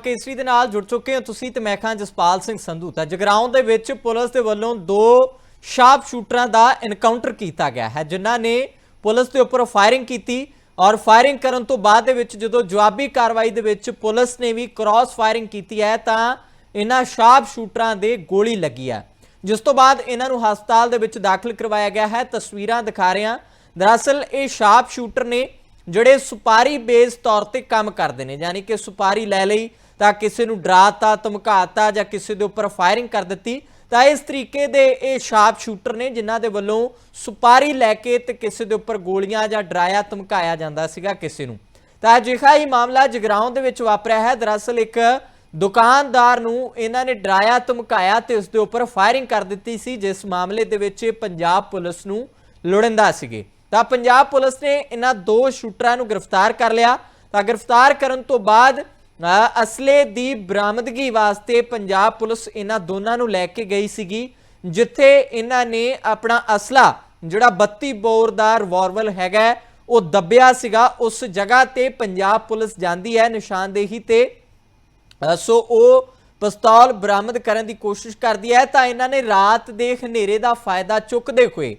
ਕੇਸਰੀ ਦੇ ਨਾਲ ਜੁੜ ਚੁੱਕੇ ਹੋ ਤੁਸੀਂ ਤੇ ਮੈਂ ਖਾਂ ਜਸਪਾਲ ਸਿੰਘ ਸੰਧੂ ਤਾਂ ਜਗਰਾਉਂ ਦੇ ਵਿੱਚ ਪੁਲਿਸ ਦੇ ਵੱਲੋਂ ਦੋ ਸ਼ਾਰਪ ਸ਼ੂਟਰਾਂ ਦਾ ਐਨਕਾਊਂਟਰ ਕੀਤਾ ਗਿਆ ਹੈ, ਜਿਨ੍ਹਾਂ ਨੇ ਪੁਲਿਸ ਦੇ ਉੱਪਰ ਫਾਇਰਿੰਗ ਕੀਤੀ ਔਰ ਫਾਇਰਿੰਗ ਕਰਨ ਤੋਂ ਬਾਅਦ ਦੇ ਵਿੱਚ ਜਦੋਂ ਜਵਾਬੀ ਕਾਰਵਾਈ ਦੇ ਵਿੱਚ ਪੁਲਿਸ ਨੇ ਵੀ ਕ੍ਰਾਸ ਫਾਇਰਿੰਗ ਕੀਤੀ ਹੈ ਤਾਂ ਇਹਨਾਂ ਸ਼ਾਰਪ ਸ਼ੂਟਰਾਂ ਦੇ ਗੋਲੀ ਲੱਗੀ ਹੈ। ਜਿਸ ਤੋਂ ਬਾਅਦ ਇਹਨਾਂ ਨੂੰ ਹਸਪਤਾਲ ਦੇ ਵਿੱਚ ਦਾਖਲ ਕਰਵਾਇਆ ਗਿਆ ਹੈ, ਤਸਵੀਰਾਂ ਦਿਖਾ ਰਹੇ। ਹਾਂ ਦਰਅਸਲ ਇਹ ਸ਼ਾਰਪ ਸ਼ੂਟਰ ਨੇ ਜਿਹੜੇ ਸੁਪਾਰੀ ਬੇਸ ਤੌਰ ਤੇ ਕੰਮ ਕਰਦੇ ਨੇ, ਯਾਨੀ ਕਿ ਸੁਪਾਰੀ ਲੈ ਲਈ, ਤਾਂ ਕਿਸੇ ਨੂੰ ਡਰਾਤਾ, ਧਮਕਾਤਾ ਜਾਂ ਕਿਸੇ ਦੇ ਉੱਪਰ ਫਾਇਰਿੰਗ ਕਰ ਦਿੱਤੀ, ਤਾਂ ਇਸ ਤਰੀਕੇ ਦੇ ਇਹ ਸ਼ਾਰਪ ਸ਼ੂਟਰ ਨੇ, ਜਿਨ੍ਹਾਂ ਦੇ ਵੱਲੋਂ ਸੁਪਾਰੀ ਲੈ ਕੇ ਤੇ ਕਿਸੇ ਦੇ ਉੱਪਰ ਗੋਲੀਆਂ ਜਾਂ ਡਰਾਇਆ, ਧਮਕਾਇਆ ਜਾਂਦਾ ਸੀਗਾ ਕਿਸੇ ਨੂੰ। ਤਾਂ ਅਜਿਹਾ ਹੀ ਮਾਮਲਾ ਜਗਰਾਉਂ ਦੇ ਵਿੱਚ ਵਾਪਰਿਆ ਹੈ। ਦਰਅਸਲ ਇੱਕ ਦੁਕਾਨਦਾਰ ਨੂੰ ਇਹਨਾਂ ਨੇ ਡਰਾਇਆ, ਧਮਕਾਇਆ ਤੇ ਉਸ ਦੇ ਉੱਪਰ ਫਾਇਰਿੰਗ ਕਰ ਦਿੱਤੀ ਸੀ, ਜਿਸ ਮਾਮਲੇ ਦੇ ਵਿੱਚ ਪੰਜਾਬ ਪੁਲਿਸ ਨੂੰ ਲੋੜਿੰਦਾ ਸੀਗੇ। ਤਾਂ ਪੰਜਾਬ ਪੁਲਿਸ ਨੇ ਇਹਨਾਂ ਦੋ ਸ਼ੂਟਰਾਂ ਨੂੰ ਗ੍ਰਿਫਤਾਰ ਕਰ ਲਿਆ। ਤਾਂ ਗ੍ਰਿਫਤਾਰ ਕਰਨ ਤੋਂ ਬਾਅਦ ਅਸਲੇ ਦੀ ਬਰਾਮਦਗੀ ਵਾਸਤੇ ਪੰਜਾਬ ਪੁਲਿਸ ਇਹਨਾਂ ਦੋਨਾਂ ਨੂੰ ਲੈ ਕੇ ਗਈ ਸੀਗੀ, ਜਿੱਥੇ ਇਹਨਾਂ ਨੇ ਆਪਣਾ ਅਸਲਾ, ਜਿਹੜਾ 32 ਬੋਰ ਦਾ ਰਿਵਾਲਵਰ ਹੈਗਾ, ਉਹ ਦੱਬਿਆ ਸੀਗਾ। ਉਸ ਜਗ੍ਹਾ ਤੇ ਪੰਜਾਬ ਪੁਲਿਸ ਜਾਂਦੀ ਹੈ ਨਿਸ਼ਾਨਦੇਹੀ ਤੇ। ਸੋ ਉਹ ਪਿਸਤੌਲ ਬਰਾਮਦ ਕਰਨ ਦੀ ਕੋਸ਼ਿਸ਼ ਕਰਦੀ ਹੈ। ਤਾਂ ਇਹਨਾਂ ਨੇ ਰਾਤ ਦੇ ਹਨੇਰੇ ਦਾ ਫਾਇਦਾ ਚੁੱਕਦੇ ਹੋਏ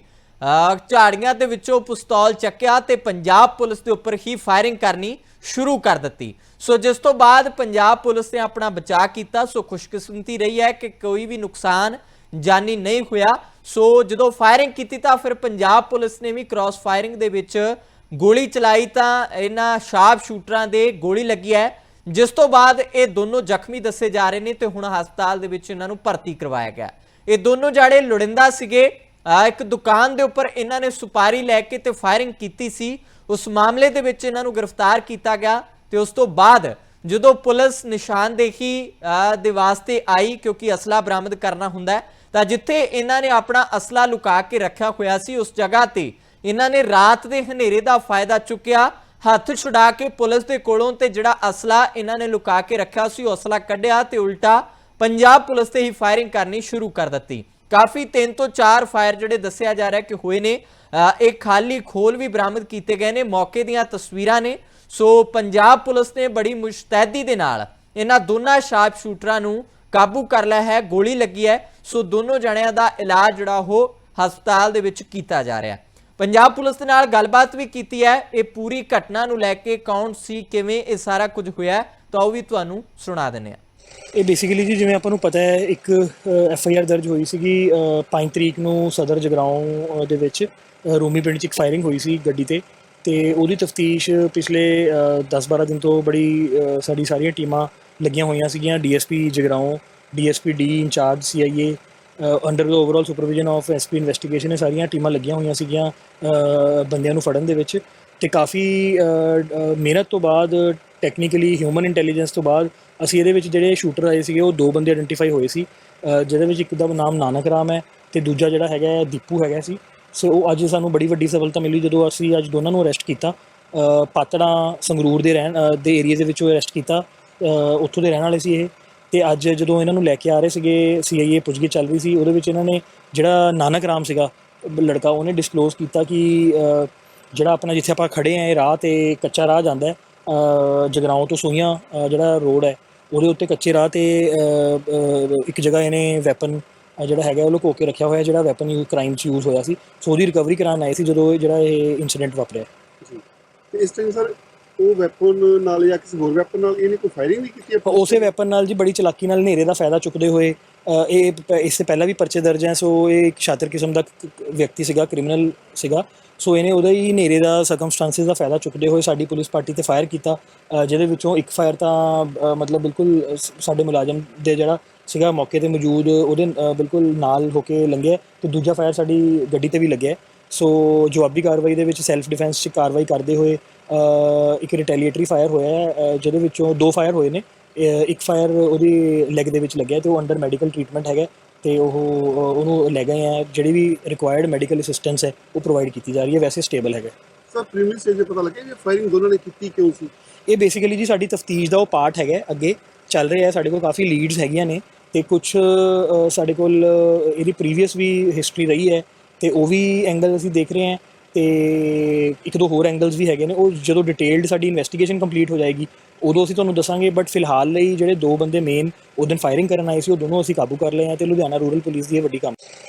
ਝਾੜੀਆਂ ਦੇ ਵਿੱਚੋਂ ਪਿਸਤੌਲ ਚੱਕਿਆ ਤੇ ਪੰਜਾਬ ਪੁਲਿਸ ਦੇ ਉੱਪਰ ਹੀ ਫਾਇਰਿੰਗ ਕਰਨੀ ਸ਼ੁਰੂ ਕਰ ਦਿੱਤੀ। ਸੋ ਜਿਸ ਤੋਂ ਬਾਅਦ ਪੰਜਾਬ ਪੁਲਿਸ ਨੇ ਆਪਣਾ ਬਚਾਅ ਕੀਤਾ, ਸੋ ਖੁਸ਼ਕਿਸਮਤੀ ਰਹੀ ਹੈ ਕਿ ਕੋਈ ਵੀ ਨੁਕਸਾਨ ਜਾਨੀ ਨਹੀਂ ਹੋਇਆ। ਸੋ ਜਦੋਂ ਫਾਇਰਿੰਗ ਕੀਤੀ ਤਾਂ ਫਿਰ ਪੰਜਾਬ ਪੁਲਿਸ ਨੇ ਵੀ ਕ੍ਰਾਸ ਫਾਇਰਿੰਗ ਦੇ ਵਿੱਚ ਗੋਲੀ ਚਲਾਈ ਤਾਂ ਇਹਨਾਂ ਸ਼ਾਰਪ ਸ਼ੂਟਰਾਂ ਦੇ ਗੋਲੀ ਲੱਗੀ ਹੈ। ਜਿਸ ਤੋਂ ਬਾਅਦ ਇਹ ਦੋਨੋਂ ਜ਼ਖਮੀ ਦੱਸੇ ਜਾ ਰਹੇ ਨੇ ਤੇ ਹੁਣ ਹਸਪਤਾਲ ਦੇ ਵਿੱਚ ਇਹਨਾਂ ਨੂੰ ਭਰਤੀ ਕਰਵਾਇਆ ਗਿਆ। ਇਹ ਦੋਨੋਂ ਜਾੜੇ ਲੁੜਿੰਦਾ ਸੀਗੇ। ਇੱਕ ਦੁਕਾਨ ਦੇ ਉੱਪਰ ਇਹਨਾਂ ਨੇ ਸੁਪਾਰੀ ਲੈ ਕੇ ਤੇ ਫਾਇਰਿੰਗ ਕੀਤੀ ਸੀ। ਉਸ ਮਾਮਲੇ ਦੇ ਵਿੱਚ ਇਹਨਾਂ ਨੂੰ ਗ੍ਰਿਫਤਾਰ ਕੀਤਾ ਗਿਆ ਤੇ ਉਸ ਤੋਂ ਬਾਅਦ ਜਦੋਂ ਪੁਲਿਸ ਨਿਸ਼ਾਨਦੇਹੀ ਦੇ ਵਾਸਤੇ ਆਈ ਕਿਉਂਕਿ ਅਸਲਾ ਬਰਾਮਦ ਕਰਨਾ ਹੁੰਦਾ ਹੈ, ਤਾਂ ਜਿੱਥੇ ਇਹਨਾਂ ਨੇ ਆਪਣਾ ਅਸਲਾ ਲੁਕਾ ਕੇ ਰੱਖਿਆ ਹੋਇਆ ਸੀ, ਉਸ ਜਗ੍ਹਾ ਤੇ ਇਹਨਾਂ ਨੇ ਰਾਤ ਦੇ ਹਨੇਰੇ ਦਾ ਫਾਇਦਾ ਚੁੱਕਿਆ। ਹੱਥ ਛੁਡਾ ਕੇ ਪੁਲਿਸ ਦੇ ਕੋਲੋਂ ਤੇ ਜਿਹੜਾ ਅਸਲਾ ਇਹਨਾਂ ਨੇ ਲੁਕਾ ਕੇ ਰੱਖਿਆ ਸੀ, ਉਹ ਅਸਲਾ ਕੱਢਿਆ ਤੇ ਉਲਟਾ ਪੰਜਾਬ ਪੁਲਿਸ ਤੇ ਹੀ ਫਾਇਰਿੰਗ ਕਰਨੀ ਸ਼ੁਰੂ ਕਰ ਦਿੱਤੀ। ਕਾਫੀ ਤਿੰਨ ਤੋਂ ਚਾਰ ਫਾਇਰ ਜਿਹੜੇ ਦੱਸਿਆ ਜਾ ਰਿਹਾ ਕਿ ਹੋਏ ਨੇ। ਅ, ਇਹ ਖਾਲੀ ਖੋਲ ਵੀ ਬਰਾਮਦ ਕੀਤੇ ਗਏ ਨੇ ਮੌਕੇ ਦੀਆਂ ਤਸਵੀਰਾਂ ਨੇ। ਸੋ ਪੰਜਾਬ ਪੁਲਿਸ ਨੇ ਬੜੀ ਮੁਸ਼ਤੈਦੀ ਦੇ ਨਾਲ ਇਹਨਾਂ ਦੋਨਾਂ ਸ਼ਾਰਪ ਸ਼ੂਟਰਾਂ ਨੂੰ ਕਾਬੂ ਕਰ ਲਿਆ ਹੈ ਗੋਲੀ ਲੱਗੀ ਹੈ। ਸੋ ਦੋਨੋਂ ਜਣਿਆਂ ਦਾ ਇਲਾਜ ਜਿਹੜਾ ਉਹ ਹਸਪਤਾਲ ਦੇ ਵਿੱਚ ਕੀਤਾ ਜਾ ਰਿਹਾ। ਪੰਜਾਬ ਪੁਲਿਸ ਦੇ ਨਾਲ ਗੱਲਬਾਤ ਵੀ ਕੀਤੀ ਹੈ। ਇਹ ਪੂਰੀ ਘਟਨਾ ਨੂੰ ਲੈ ਕੇ ਕੌਣ ਸੀ ਕਿਵੇਂ ਇਹ ਸਾਰਾ ਕੁਝ ਹੋਇਆ ਤਾਂ ਉਹ ਵੀ ਤੁਹਾਨੂੰ ਸੁਣਾ ਦਿੰਦੇ ਹਾਂ। ਇਹ ਬੇਸਿਕਲੀ ਜੀ ਜਿਵੇਂ ਆਪਾਂ ਨੂੰ ਪਤਾ ਹੈ, ਇੱਕ ਐਫ ਆਈ ਆਰ ਦਰਜ ਹੋਈ ਸੀਗੀ 5 ਤਰੀਕ ਨੂੰ ਸਦਰ ਜਗਰਾਉਂ ਦੇ ਵਿੱਚ ਰੂਮੀ ਪਿੰਡ 'ਚ ਇੱਕ ਫਾਇਰਿੰਗ ਹੋਈ ਸੀ ਗੱਡੀ ਤੇ ਤੇ ਉਹਦੀ ਤਫਤੀਸ਼ ਪਿਛਲੇ 10-12 ਦਿਨ ਤੋਂ ਬੜੀ ਸਾਡੀ ਸਾਰੀਆਂ ਟੀਮਾਂ ਲੱਗੀਆਂ ਹੋਈਆਂ ਸੀਗੀਆਂ DSP Jagraon DSP D incharge CIA under the overall supervision of SP investigation ਇਹ ਸਾਰੀਆਂ ਟੀਮਾਂ ਲੱਗੀਆਂ ਹੋਈਆਂ ਸੀਗੀਆਂ ਬੰਦਿਆਂ ਨੂੰ ਫੜਨ ਦੇ ਵਿੱਚ ਤੇ ਕਾਫੀ ਮਿਹਨਤ ਤੋਂ ਬਾਅਦ ਟੈਕਨੀਕਲੀ ਹਿਊਮਨ ਇੰਟੈਲੀਜੈਂਸ ਤੋਂ ਬਾਅਦ ਅਸੀਂ ਇਹਦੇ ਵਿੱਚ ਜਿਹੜੇ ਸ਼ੂਟਰ ਆਏ ਸੀਗੇ ਉਹ ਦੋ ਬੰਦੇ ਆਇਡੈਂਟੀਫਾਈ ਹੋਏ ਸੀ ਜਿਹਦੇ ਵਿੱਚ ਇੱਕ ਦਾ ਨਾਮ ਨਾਨਕ ਰਾਮ ਹੈ ਤੇ ਦੂਜਾ ਜਿਹੜਾ ਹੈਗਾ ਦੀਪੂ ਹੈਗਾ ਸੀ। ਸੋ ਉਹ ਅੱਜ ਸਾਨੂੰ ਬੜੀ ਵੱਡੀ ਸਫਲਤਾ ਮਿਲੀ ਜਦੋਂ ਅਸੀਂ ਅੱਜ ਦੋਨਾਂ ਨੂੰ ਅਰੈਸਟ ਕੀਤਾ। ਅ, ਪਾਤੜਾਂ ਸੰਗਰੂਰ ਦੇ ਰਹਿਣ ਦੇ ਏਰੀਆ ਦੇ ਵਿੱਚੋਂ ਅਰੈਸਟ ਕੀਤਾ। ਉੱਥੋਂ ਦੇ ਰਹਿਣ ਵਾਲੇ ਸੀ ਇਹ। ਤੇ ਅੱਜ ਜਦੋਂ ਇਹਨਾਂ ਨੂੰ ਲੈ ਕੇ ਆ ਰਹੇ ਸੀਗੇ ਸੀਆਈਏ ਪੁੱਛਗਿੱਛ ਚੱਲ ਰਹੀ ਸੀ ਉਹਦੇ ਵਿੱਚ ਇਹਨਾਂ ਨੇ ਜਿਹੜਾ ਨਾਨਕ ਰਾਮ ਸੀਗਾ ਲੜਕਾ ਉਹਨੇ ਡਿਸਕਲੋਜ਼ ਕੀਤਾ ਕਿ ਜਿਹੜਾ ਆਪਣਾ ਜਿੱਥੇ ਆਪਾਂ ਖੜੇ ਆ ਇਹ ਰਾਹ ਤੇ ਕੱਚਾ ਰਾਹ ਜਾਂਦਾ ਹੈ ਜਗਰਾਉਂ ਤੋਂ ਸੋਈਆਂ ਜਿਹੜਾ ਰੋਡ ਹੈ ਉਹਦੇ ਉੱਤੇ ਕੱਚੇ ਰਾਹ ਤੇ ਇੱਕ ਜਗ੍ਹਾ ਇਹਨੇ ਵੈਪਨ ਜਿਹੜਾ ਹੈਗਾ ਉਹ ਲੁਕੋ ਕੇ ਰੱਖਿਆ ਹੋਇਆ ਜਿਹੜਾ ਵੈਪਨ ਯੂ ਕ੍ਰਾਈਮ 'ਚ ਯੂਜ਼ ਹੋਇਆ ਸੀ। ਸੋ ਉਹਦੀ ਰਿਕਵਰੀ ਕਰਾਉਣ ਆਏ ਸੀ ਜਦੋਂ ਜਿਹੜਾ ਇਹ ਇਨਸੀਡੈਂਟ ਵਾਪਰਿਆ। ਜੀ। ਤੇ ਇਸ ਟਾਈਮ ਸਰ ਉਹ ਵੈਪਨ ਨਾਲ ਜਾਂ ਕਿਸੇ ਹੋਰ ਵੈਪਨ ਨਾਲ ਇਹਨੇ ਕੋਈ ਫਾਇਰਿੰਗ ਵੀ ਕੀਤੀ ਹੈ? ਉਸੇ ਵੈਪਨ ਨਾਲ ਜੀ ਬੜੀ ਚਲਾਕੀ ਨਾਲ ਹਨੇਰੇ ਦਾ ਫਾਇਦਾ ਚੁੱਕਦੇ ਹੋਏ ਇਹ ਇਸ ਤੋਂ ਪਹਿਲਾਂ ਵੀ ਪਰਚੇ ਦਰਜ ਹੈ ਸੋ ਇਹ ਇੱਕ ਸ਼ਾਤਰ ਕਿਸਮ ਦਾ ਵਿਅਕਤੀ ਸੀਗਾ ਕ੍ਰਿਮੀਨਲ ਸੀਗਾ। ਸੋ ਇਹਨੇ ਉਹਦਾ ਹੀ ਹਨੇਰੇ ਦਾ ਸਰਕਮਸਟੈਂਸਸ ਦਾ ਫਾਇਦਾ ਚੁੱਕਦੇ ਹੋਏ ਸਾਡੀ ਪੁਲਿਸ ਪਾਰਟੀ ਤੇ ਫਾਇਰ ਕੀਤਾ। ਜਿਹਦੇ ਵਿੱਚੋਂ ਇੱਕ ਫਾਇਰ ਤਾਂ ਮਤਲਬ ਬਿਲਕੁਲ ਸ- ਸਾਡੇ ਮੁਲਾਜ਼ਮ ਦੇ ਜਿਹੜਾ ਸੀਗਾ ਮੌਕੇ ਤੇ ਮੌਜੂਦ, ਉਹਦੇ ਬਿਲਕੁਲ ਨਾਲ ਹੋ ਕੇ ਲੰਘਿਆ ਤੇ ਦੂਜਾ ਫਾਇਰ ਸਾਡੀ ਗੱਡੀ ਤੇ ਵੀ ਲੱਗਿਆ ਸੋ ਜਵਾਬੀ ਕਾਰਵਾਈ ਦੇ ਵਿੱਚ ਸੈਲਫ ਡਿਫੈਂਸ 'ਚ ਕਾਰਵਾਈ ਕਰਦੇ ਹੋਏ ਇੱਕ ਰਿਟੈਲੀਏਟਰੀ ਫਾਇਰ ਹੋਇਆ ਜਿਹਦੇ ਵਿੱਚੋਂ ਦੋ ਫਾਇਰ ਹੋਏ ਨੇ। ਇੱਕ ਫਾਇਰ ਉਹਦੀ ਲੈਗ ਦੇ ਵਿੱਚ ਲੱਗਿਆ ਤੇ ਉਹ ਅੰਡਰ ਮੈਡੀਕਲ ਟ੍ਰੀਟਮੈਂਟ ਹੈਗਾ ਤੇ ਉਹ ਉਹਨੂੰ ਲੈ ਗਏ ਆ ਜਿਹੜੀ ਵੀ ਰਿਕੁਆਇਰਡ ਮੈਡੀਕਲ ਅਸਿਸਟੈਂਸ ਹੈ ਉਹ ਪ੍ਰੋਵਾਈਡ ਕੀਤੀ ਜਾ ਰਹੀ ਹੈ ਵੈਸੇ ਸਟੇਬਲ ਹੈਗਾ। ਸਰ ਪ੍ਰੀਮਿਸ ਸਟੇਜ ਤੇ ਪਤਾ ਲੱਗਿਆ ਕਿ ਫਾਇਰਿੰਗ ਦੋਨਾਂ ਨੇ ਕੀਤੀ ਕਿਉਂ ਸੀ? ਇਹ ਬੇਸਿਕਲੀ ਜੀ ਸਾਡੀ ਤਫਤੀਸ਼ ਦਾ ਉਹ ਪਾਰਟ ਹੈਗਾ ਅੱਗੇ ਚੱਲ ਰਿਹਾ ਹੈ ਸਾਡੇ ਕੋਲ ਕਾਫੀ ਲੀਡਸ ਹੈਗੀਆਂ ਨੇ ਤੇ ਕੁਝ ਸਾਡੇ ਕੋਲ ਇਹਦੀ ਪ੍ਰੀਵੀਅਸ ਵੀ ਹਿਸਟਰੀ ਰਹੀ ਹੈ ਤੇ ਉਹ ਵੀ ਐਂਗਲ ਅਸੀਂ ਦੇਖ ਰਹੇ ਹਾਂ ਤੇ ਇੱਕ ਦੋ ਹੋਰ ਐਂਗਲਸ ਵੀ ਹੈਗੇ ਨੇ, ਉਹ ਜਦੋਂ ਡਿਟੇਲਡ ਸਾਡੀ ਇਨਵੈਸਟੀਗੇਸ਼ਨ ਕੰਪਲੀਟ ਹੋ ਜਾਏਗੀ, ਉਦੋਂ ਅਸੀਂ ਤੁਹਾਨੂੰ ਦੱਸਾਂਗੇ ਬਟ ਫਿਲਹਾਲ ਲਈ ਜਿਹੜੇ ਦੋ ਬੰਦੇ ਮੇਨ ਉਹ ਦਿਨ ਫਾਇਰਿੰਗ ਕਰਨ ਆਏ ਸੀ, ਉਹ ਦੋਨੋਂ ਅਸੀਂ ਕਾਬੂ ਕਰ ਲਏ ਆ ਤੇ ਲੁਧਿਆਣਾ ਰੂਰਲ ਪੁਲਿਸ ਦੀ ਇਹ ਵੱਡੀ ਕੰਮ